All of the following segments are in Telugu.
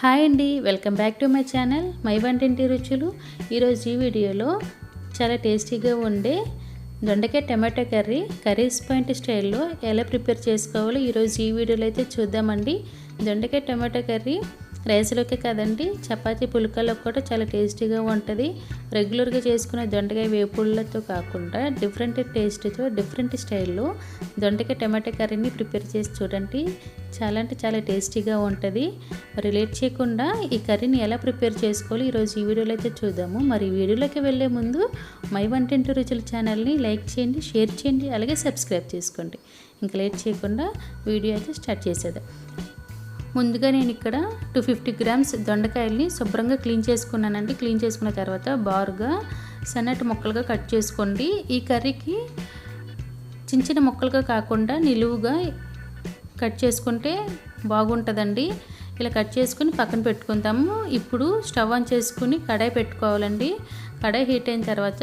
హాయ్ అండి welcome back to my channel my వంటింటి రుచులు. ఈరోజు ఈ వీడియోలో చాలా టేస్టీగా ఉండే దొండకాయ టమాటో కర్రీ కర్రీస్ పాయింట్ స్టైల్లో ఎలా ప్రిపేర్ చేసుకోవాలో ఈరోజు ఈ వీడియోలో అయితే చూద్దామండి. దొండకాయ టమాటో కర్రీ రైస్లోకి కదండి. చపాతీ పుల్కల్లో కూడా చాలా టేస్టీగా ఉంటుంది. రెగ్యులర్గా చేసుకునే దొండకాయ వేపుళ్ళతో కాకుండా డిఫరెంట్ టేస్ట్తో డిఫరెంట్ స్టైల్లో దొండకాయ టమాటా కర్రీని ప్రిపేర్ చేసి చూడండి. చాలా అంటే చాలా టేస్టీగా ఉంటుంది. మరి లేట్ చేయకుండా ఈ కర్రీని ఎలా ప్రిపేర్ చేసుకోవాలి ఈరోజు ఈ వీడియోలో అయితే చూద్దాము. మరి వీడియోలోకి వెళ్ళే ముందు మై వంటింటి రుచుల ఛానల్ని లైక్ చేయండి షేర్ చేయండి అలాగే సబ్స్క్రైబ్ చేసుకోండి. ఇంకా లేట్ చేయకుండా వీడియో అయితే స్టార్ట్ చేసేదాం ముందుగా నేను ఇక్కడ టూ ఫిఫ్టీ గ్రామ్స్ దొండకాయల్ని శుభ్రంగా క్లీన్ చేసుకున్నానండి. క్లీన్ చేసుకున్న తర్వాత బారుగా సన్నటి ముక్కలుగా కట్ చేసుకోండి. ఈ కర్రీకి చిన్న చిన్న ముక్కలుగా కాకుండా నిలువుగా కట్ చేసుకుంటే బాగుంటుందండి. ఇలా కట్ చేసుకుని పక్కన పెట్టుకుందాము. ఇప్పుడు స్టవ్ ఆన్ చేసుకుని కడాయి పెట్టుకోవాలండి. కడాయి హీట్ అయిన తర్వాత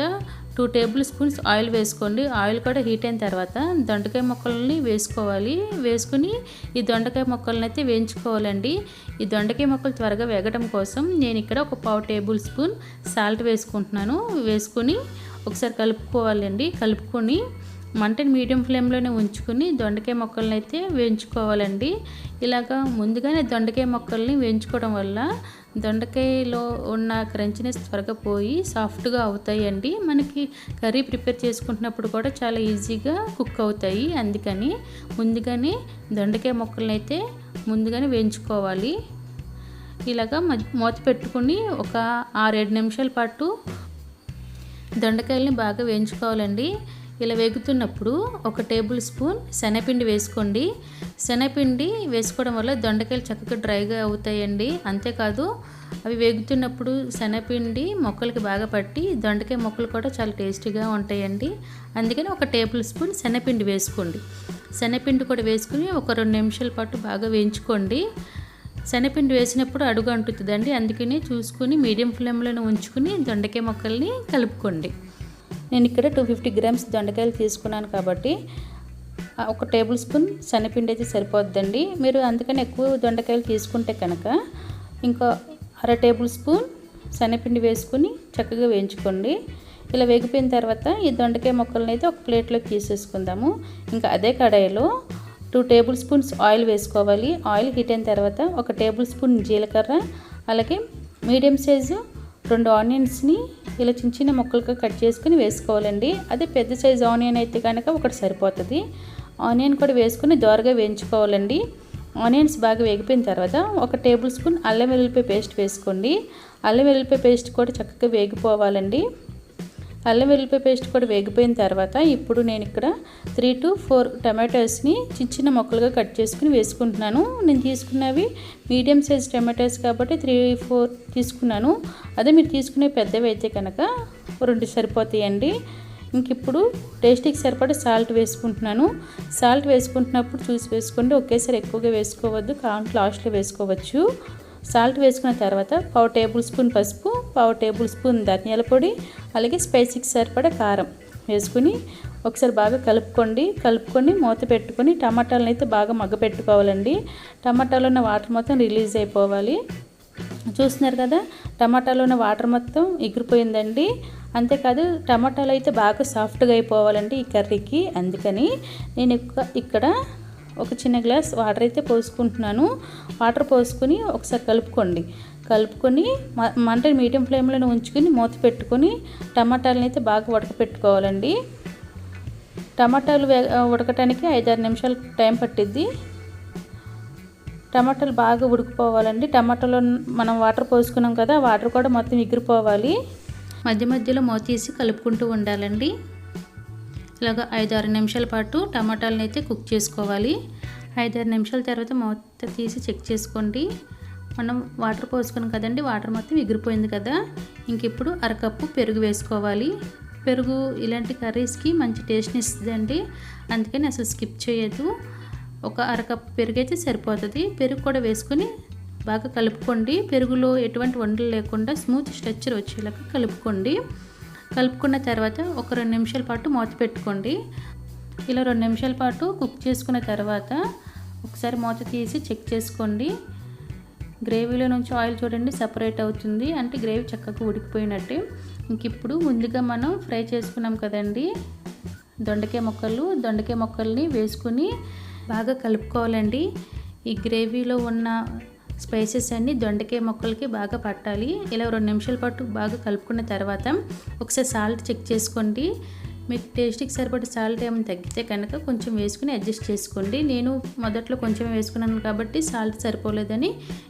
టూ టేబుల్ స్పూన్స్ ఆయిల్ వేసుకోండి. ఆయిల్ కూడా హీట్ అయిన తర్వాత దొండకాయ ముక్కల్ని వేసుకోవాలి. వేసుకుని ఈ దొండకాయ ముక్కల్ని అయితే వేయించుకోవాలండి. ఈ దొండకాయ ముక్కలు త్వరగా వేగడం కోసం నేను ఇక్కడ ఒక పావు టేబుల్ స్పూన్ సాల్ట్ వేసుకుంటున్నాను. వేసుకుని ఒకసారి కలుపుకోవాలండి. కలుపుకొని మంటని మీడియం ఫ్లేమ్లోనే ఉంచుకుని దొండకాయ మొక్కల్ని అయితే వేయించుకోవాలండి. ఇలాగా ముందుగానే దొండకాయ మొక్కల్ని వేయించుకోవడం వల్ల దొండకాయలో ఉన్న క్రంచినెస్ త్వరగా పోయి సాఫ్ట్గా అవుతాయండి. మనకి కర్రీ ప్రిపేర్ చేసుకుంటున్నప్పుడు కూడా చాలా ఈజీగా కుక్ అవుతాయి. అందుకని ముందుగానే దొండకాయ మొక్కల్ని అయితే ముందుగానే వేయించుకోవాలి. ఇలాగా మూత పెట్టుకుని ఒక ఆరేడు నిమిషాల పాటు దొండకాయల్ని బాగా వేయించుకోవాలండి. ఇలా వేగుతున్నప్పుడు ఒక టేబుల్ స్పూన్ శనగపిండి వేసుకోండి. శనగపిండి వేసుకోవడం వల్ల దొండకాయలు చక్కగా డ్రైగా అవుతాయండి. అంతేకాదు అవి వేగుతున్నప్పుడు శనగపిండి మొక్కలకి బాగా పట్టి దొండకాయ మొక్కలు కూడా చాలా టేస్టీగా ఉంటాయండి. అందుకని ఒక టేబుల్ స్పూన్ శనగపిండి వేసుకోండి. శనగపిండి కూడా వేసుకుని ఒక రెండు నిమిషాల పాటు బాగా వేయించుకోండి. శనగపిండి వేసినప్పుడు అడుగు అంటుతుందండి. అందుకని చూసుకుని మీడియం ఫ్లేమ్లోనే ఉంచుకుని దొండకాయ మొక్కల్ని కలుపుకోండి. నేను ఇక్కడ టూ ఫిఫ్టీ గ్రామ్స్ దొండకాయలు తీసుకున్నాను కాబట్టి ఒక టేబుల్ స్పూన్ శనగపిండి అయితే సరిపోద్దండి. మీరు అందుకని ఎక్కువ దొండకాయలు తీసుకుంటే కనుక ఇంకా అర టేబుల్ స్పూన్ శనగపిండి వేసుకుని చక్కగా వేయించుకోండి. ఇలా వేగిపోయిన తర్వాత ఈ దొండకాయ మొక్కలని అయితే ఒక ప్లేట్లోకి తీసేసుకుందాము. ఇంకా అదే కడాయిలో టూ టేబుల్ స్పూన్స్ ఆయిల్ వేసుకోవాలి. ఆయిల్ హీట్ అయిన తర్వాత ఒక టేబుల్ స్పూన్ జీలకర్ర అలాగే మీడియం సైజు రెండు ఆనియన్స్ని ఇలా చిన్న చిన్న ముక్కలుగా కట్ చేసుకుని వేసుకోవాలండి. అదే పెద్ద సైజు ఆనియన్ అయితే కనుక ఒకటి సరిపోతుంది. ఆనియన్ కూడా వేసుకుని దోరగా వేయించుకోవాలండి. ఆనియన్స్ బాగా వేగిపోయిన తర్వాత ఒక టేబుల్ స్పూన్ అల్లం వెల్లుల్లిపాయ పేస్ట్ వేసుకోండి. అల్లం వెల్లుల్లిపాయ పేస్ట్ కూడా చక్కగా వేగిపోవాలండి. అల్లం వెల్లుల్లిపాయ పేస్ట్ కూడా వేగిపోయిన తర్వాత ఇప్పుడు నేను ఇక్కడ త్రీ టు ఫోర్ టమాటోస్ని చిన్న చిన్న మొక్కలుగా కట్ చేసుకుని వేసుకుంటున్నాను. నేను తీసుకున్నవి మీడియం సైజ్ టమాటోస్ కాబట్టి త్రీ ఫోర్ తీసుకున్నాను. అదే మీరు తీసుకునే పెద్దవి అయితే కనుక రెండు సరిపోతాయండి. ఇంక ఇప్పుడు టేస్ట్కి సరిపడే సాల్ట్ వేసుకుంటున్నాను. సాల్ట్ వేసుకుంటున్నప్పుడు చూసి వేసుకోండి. ఒకేసారి ఎక్కువగా వేసుకోవద్దు. కావాలంటే లాస్ట్లో వేసుకోవచ్చు. సాల్ట్ వేసుకున్న తర్వాత పావు టేబుల్ స్పూన్ పసుపు పావు టేబుల్ స్పూన్ ధనియాల పొడి అలాగే స్పైసీకి సరిపడా కారం వేసుకుని ఒకసారి బాగా కలుపుకోండి. కలుపుకొని మూత పెట్టుకొని టమాటాలను అయితే బాగా మగ్గ పెట్టుకోవాలండి. టమాటాలో ఉన్న వాటర్ మొత్తం రిలీజ్ అయిపోవాలి. చూస్తున్నారు కదా టమాటాలో ఉన్న వాటర్ మొత్తం ఎగిరిపోయిందండి. అంతేకాదు టమాటాలు అయితే బాగా సాఫ్ట్గా అయిపోవాలండి ఈ కర్రీకి. అందుకని నేను ఇక్కడ ఒక చిన్న గ్లాస్ వాటర్ అయితే పోసుకుంటున్నాను. వాటర్ పోసుకొని ఒకసారి కలుపుకోండి. కలుపుకొని మంటని మీడియం ఫ్లేమ్లో ఉంచుకొని మూత పెట్టుకొని టమాటాలని అయితే బాగా ఉడకపెట్టుకోవాలండి. టమాటాలు ఉడకటానికి ఐదారు నిమిషాలు టైం పట్టిద్ది. టమాటాలు బాగా ఉడికిపోవాలండి. టమాటాలో మనం వాటర్ పోసుకున్నాం కదా వాటర్ కూడా మొత్తం ఎగిరిపోవాలి. మధ్య మధ్యలో మూత తీసి కలుపుకుంటూ ఉండాలండి. ఇలాగ ఐదారు నిమిషాల పాటు టమాటాలను అయితే కుక్ చేసుకోవాలి. ఐదారు నిమిషాల తర్వాత మూత తీసి చెక్ చేసుకోండి. మనం వాటర్ పోసుకున్నాం కదండి వాటర్ మొత్తం ఎగిరిపోయింది కదా. ఇంక ఇప్పుడు అరకప్పు పెరుగు వేసుకోవాలి. పెరుగు ఇలాంటి కర్రీస్కి మంచి టేస్ట్ని ఇస్తుందండి. అందుకని అసలు స్కిప్ చేయదు. ఒక అరకప్పు పెరుగు అయితే సరిపోతుంది. పెరుగు కూడా వేసుకొని బాగా కలుపుకోండి. పెరుగులో ఎటువంటి వండలు లేకుండా స్మూత్ స్ట్రక్చర్ వచ్చేలాగా కలుపుకోండి. కలుపుకున్న తర్వాత ఒక రెండు నిమిషాల పాటు మూత పెట్టుకోండి. ఇలా రెండు నిమిషాల పాటు కుక్ చేసుకున్న తర్వాత ఒకసారి మూత తీసి చెక్ చేసుకోండి. గ్రేవీలో నుంచి ఆయిల్ చూడండి సపరేట్ అవుతుంది. అంటే గ్రేవీ చక్కగా ఉడికిపోయినట్టే. ఇంక ఇప్పుడు ముందుగా మనం ఫ్రై చేసుకున్నాం కదండి. దొండకాయ మొక్కలు దొండకాయ మొక్కల్ని వేసుకుని బాగా కలుపుకోవాలండి. ఈ గ్రేవీలో ఉన్న స్పైసెస్ అన్నీ దొండకాయ మొక్కలకి బాగా పట్టాలి. ఇలా రెండు నిమిషాల పాటు బాగా కలుపుకున్న తర్వాత ఒకసారి సాల్ట్ చెక్ చేసుకోండి. మీకు టేస్ట్కి సరిపడే సాల్ట్ ఏమైనా తగ్గితే కనుక కొంచెం వేసుకుని అడ్జస్ట్ చేసుకోండి. నేను మొదట్లో కొంచెం వేసుకున్నాను కాబట్టి సాల్ట్ సరిపోలేదని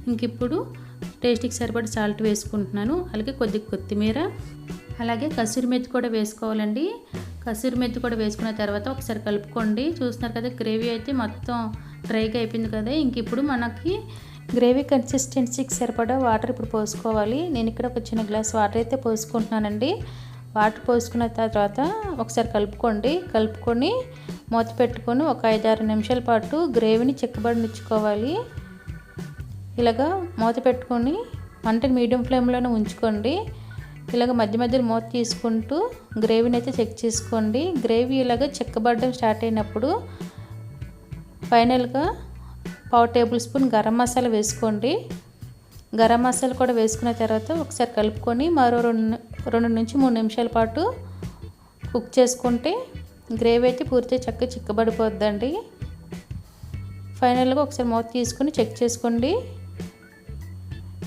ఇంక ఇప్పుడు టేస్ట్కి సరిపడే సాల్ట్ వేసుకుంటున్నాను. అలాగే కొద్దిగా కొత్తిమీర అలాగే కసూరి మెత్తి కూడా వేసుకోవాలండి. కసూరి మెత్తి కూడా వేసుకున్న తర్వాత ఒకసారి కలుపుకోండి. చూస్తున్నారు కదా గ్రేవీ అయితే మొత్తం డ్రైగా అయిపోయింది కదా. ఇంక ఇప్పుడు మనకి గ్రేవీ కన్సిస్టెన్సీకి సరిపడా వాటర్ ఇప్పుడు పోసుకోవాలి. నేను ఇక్కడ ఒక చిన్న గ్లాస్ వాటర్ అయితే పోసుకుంటున్నానండి. వాటర్ పోసుకున్న తర్వాత ఒకసారి కలుపుకోండి. కలుపుకొని మూత పెట్టుకొని ఒక ఐదారు నిమిషాల పాటు గ్రేవీని చిక్కబడినిచ్చుకోవాలి. ఇలాగా మూత పెట్టుకొని మంటని మీడియం ఫ్లేమ్లోనే ఉంచుకోండి. ఇలాగ మధ్య మధ్యలో మూత తీసుకుంటూ గ్రేవీని అయితే చెక్ చేసుకోండి. గ్రేవీ ఇలాగ చిక్కబడడం స్టార్ట్ అయినప్పుడు ఫైనల్గా పావు టేబుల్ స్పూన్ గరం మసాలా వేసుకోండి. గరం మసాలా కూడా వేసుకున్న తర్వాత ఒకసారి కలుపుకొని మరో రెండు రెండు నుంచి మూడు నిమిషాల పాటు కుక్ చేసుకుంటే గ్రేవీ అయితే పూర్తిగా చక్కగా చిక్కబడిపోద్దండి. ఫైనల్గా ఒకసారి మూత తీసుకుని చెక్ చేసుకోండి.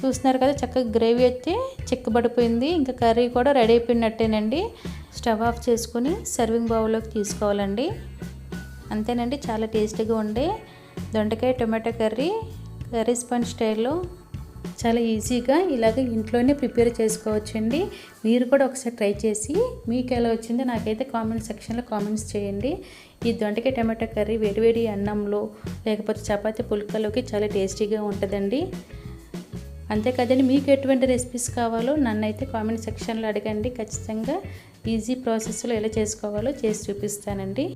చూస్తున్నారు కదా చక్కగా గ్రేవీ అయితే చిక్కబడిపోయింది. ఇంకా కర్రీ కూడా రెడీ అయిపోయినట్టేనండి. స్టవ్ ఆఫ్ చేసుకుని సర్వింగ్ బౌల్లోకి తీసుకోవాలండి. అంతేనండి చాలా టేస్టీగా ఉండే దొండకాయ టొమాటో కర్రీ కర్రీ స్పంజ్ స్టైల్లో చాలా ఈజీగా ఇలాగ ఇంట్లోనే ప్రిపేర్ చేసుకోవచ్చండి. మీరు కూడా ఒకసారి ట్రై చేసి మీకు ఎలా వచ్చిందో నాకైతే కామెంట్ సెక్షన్లో కామెంట్స్ చేయండి. ఈ దొండకాయ టమాటా కర్రీ వేడివేడి అన్నంలో లేకపోతే చపాతీ పుల్కలోకి చాలా టేస్టీగా ఉంటుందండి. అంతేకాదండి మీకు ఎటువంటి రెసిపీస్ కావాలో నన్ను అయితే కామెంట్ సెక్షన్లో అడగండి. ఖచ్చితంగా ఈజీ ప్రాసెస్లో ఎలా చేసుకోవాలో చేసి చూపిస్తానండి.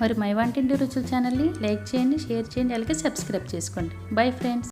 మరి మై వంటింటి రుచుల ఛానల్ని లైక్ చేయండి షేర్ చేయండి అలాగే సబ్స్క్రైబ్ చేసుకోండి. Bye friends.